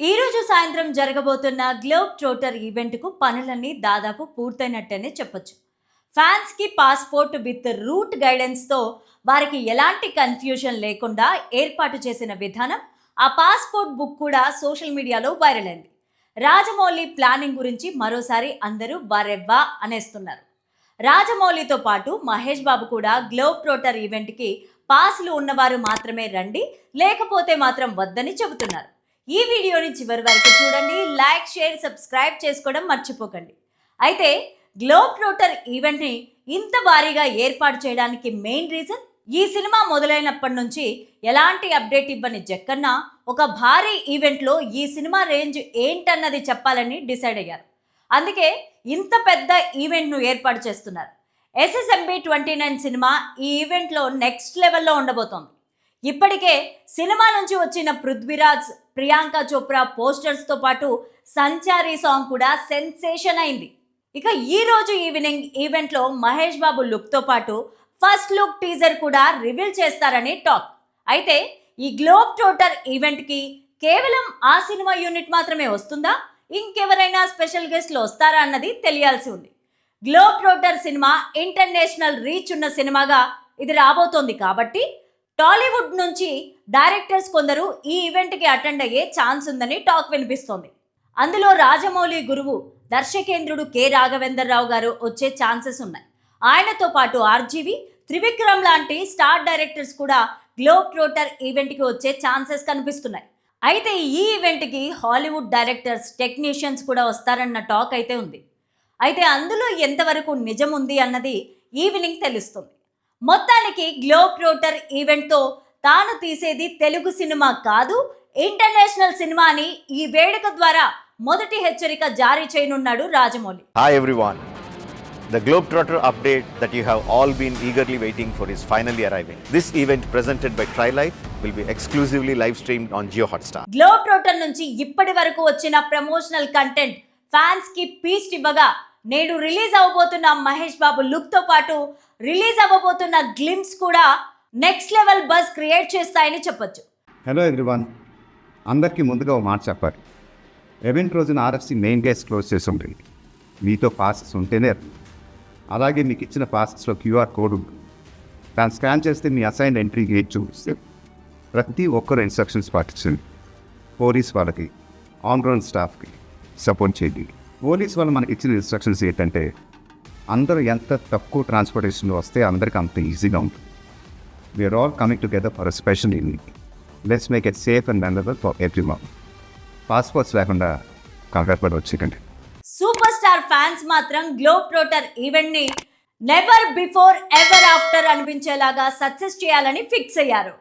ఈరోజు సాయంత్రం జరగబోతున్న గ్లోబ్ ట్రోటర్ ఈవెంట్కు పనులన్నీ దాదాపు పూర్తయినట్టనే చెప్పొచ్చు. ఫ్యాన్స్కి పాస్పోర్ట్ విత్ రూట్ గైడెన్స్తో వారికి ఎలాంటి కన్ఫ్యూజన్ లేకుండా ఏర్పాటు చేసిన విధానం ఆ పాస్పోర్ట్ బుక్ కూడా సోషల్ మీడియాలో వైరల్ అయింది. రాజమౌళి ప్లానింగ్ గురించి మరోసారి అందరూ వారెవ్వా అనేస్తున్నారు. రాజమౌళితో పాటు మహేష్ బాబు కూడా గ్లోబ్ ట్రోటర్ ఈవెంట్కి పాస్లు ఉన్నవారు మాత్రమే రండి లేకపోతే మాత్రం వద్దని చెబుతున్నారు. ఈ వీడియోని చివరి వరకు చూడండి లైక్ షేర్ సబ్స్క్రైబ్ చేసుకోవడం మర్చిపోకండి. అయితే గ్లోబ్ రోటర్ ఈవెంట్ని ఇంత భారీగా ఏర్పాటు చేయడానికి మెయిన్ రీజన్ ఈ సినిమా మొదలైనప్పటి నుంచి ఎలాంటి అప్డేట్ ఇవ్వని జక్కన్న ఒక భారీ ఈవెంట్లో ఈ సినిమా రేంజ్ ఏంటన్నది చెప్పాలని డిసైడ్ అయ్యారు. అందుకే ఇంత పెద్ద ఈవెంట్ను ఏర్పాటు చేస్తున్నారు. ఎస్ఎస్ఎంబి ట్వంటీ నైన్ సినిమా ఈ ఈవెంట్లో నెక్స్ట్ లెవెల్లో ఉండబోతోంది. ఇప్పటికే సినిమా నుంచి వచ్చిన పృథ్వీరాజ్ ప్రియాంక చోప్రా పోస్టర్స్తో పాటు సంచారీ సాంగ్ కూడా సెన్సేషన్ అయింది. ఇక ఈ రోజు ఈవినింగ్ ఈవెంట్లో మహేష్ బాబు లుక్తో పాటు ఫస్ట్ లుక్ టీజర్ కూడా రివీల్ చేస్తారని టాక్ అయితే ఈ గ్లోబ్ టోటర్ ఈవెంట్కి కేవలం ఆ సినిమా యూనిట్ మాత్రమే వస్తుందా? ఇంకెవరైనా స్పెషల్ గెస్ట్లు వస్తారా అన్నది తెలియాల్సి ఉంది. Globe trotter cinema international reach ఉన్న సినిమాగా ఇది రాబోతోంది కాబట్టి టాలీవుడ్ నుంచి డైరెక్టర్స్ కొందరు ఈ ఈవెంట్కి అటెండ్ అయ్యే ఛాన్స్ ఉందని టాక్ వినిపిస్తోంది. అందులో రాజమౌళి గురువు దర్శకేంద్రుడు కె. రాఘవేందర్ రావు గారు వచ్చే ఛాన్సెస్ ఉన్నాయి. ఆయనతో పాటు ఆర్జీవి త్రివిక్రమ్ లాంటి స్టార్ డైరెక్టర్స్ కూడా గ్లోబ్ ట్రోటర్ ఈవెంట్కి వచ్చే ఛాన్సెస్ కనిపిస్తున్నాయి. అయితే ఈ ఈవెంట్కి హాలీవుడ్ డైరెక్టర్స్ టెక్నీషియన్స్ కూడా వస్తారన్న టాక్ అయితే ఉంది. అయితే అందులో ఎంతవరకు నిజం ఉంది అన్నది ఈవినింగ్ తెలుస్తుంది. మొత్తానికి గ్లో క్రోటర్ ఈవెంట్తో తాను తీసేది తెలుగు సినిమా కాదు ఇంటర్నేషనల్ సినిమాని ఈ వేడుక ద్వారా మొదటి హెచ్చరిక జారీ చేయనున్నాడు Rajamouli. Hi everyone the globe trotter update that you have all been eagerly waiting for is finally arriving this event presented by Tri Life will be exclusively live stream on Jio Hotstar globe నుంచి ఇప్పటి వరకు వచ్చిన promotional content ఫ్యాన్స్కి పీస్ట్ ఇవ్వగా నేడు release అవబోతున్న మహేష్ బాబు లుక్తో పాటు రిలీజ్ అవ్వబోతున్న గ్లిమ్స్ కూడా నెక్స్ట్ లెవెల్ బస్ క్రియేట్ చేస్తాయని చెప్పొచ్చు. హలో ఎవ్రీవన్ అందరికీ ముందుగా ఒక మాట చెప్పాలి. ఎవెంట్ రోజున ఆర్ఎఫ్సి మెయిన్ గేట్స్ క్లోజ్ చేసి ఉంటుంది. మీతో పాసెస్ ఉంటేనే అలాగే మీకు ఇచ్చిన పాసెస్లో క్యూఆర్ కోడ్ ఉంటుంది దాన్ని స్కాన్ చేస్తే మీ అసైన్ ఎంట్రీ గేట్ చూపిస్తే ప్రతి ఒక్కరు ఇన్స్ట్రక్షన్స్ పాటించండి. పోలీస్ వాళ్ళకి ఆన్ గ్రౌండ్ స్టాఫ్కి సపోర్ట్ చేయండి. పోలీస్ వాళ్ళు మనకి ఇచ్చిన ఇన్స్ట్రక్షన్స్ ఏంటంటే అందరూ ఎంత తక్కువ ట్రాన్స్పోర్టేషన్లో వస్తే అందరికీ అంత ఈజీగా ఉంటుంది. We're all coming together for special evening let's make it safe and memorable for every మౌన్ passports లేకుండా కంఫర్ట్బుల్ పడి వచ్చేకండి సూపర్ స్టార్ ఫ్యాన్స్ మాత్రం గ్లోబ్ ట్రోటర్ ఈవెంట్ని నెవర్ బిఫోర్ ఎవర్ ఆఫ్టర్ అనిపించేలాగా సక్సెస్ చేయాలని ఫిక్స్ అయ్యారు.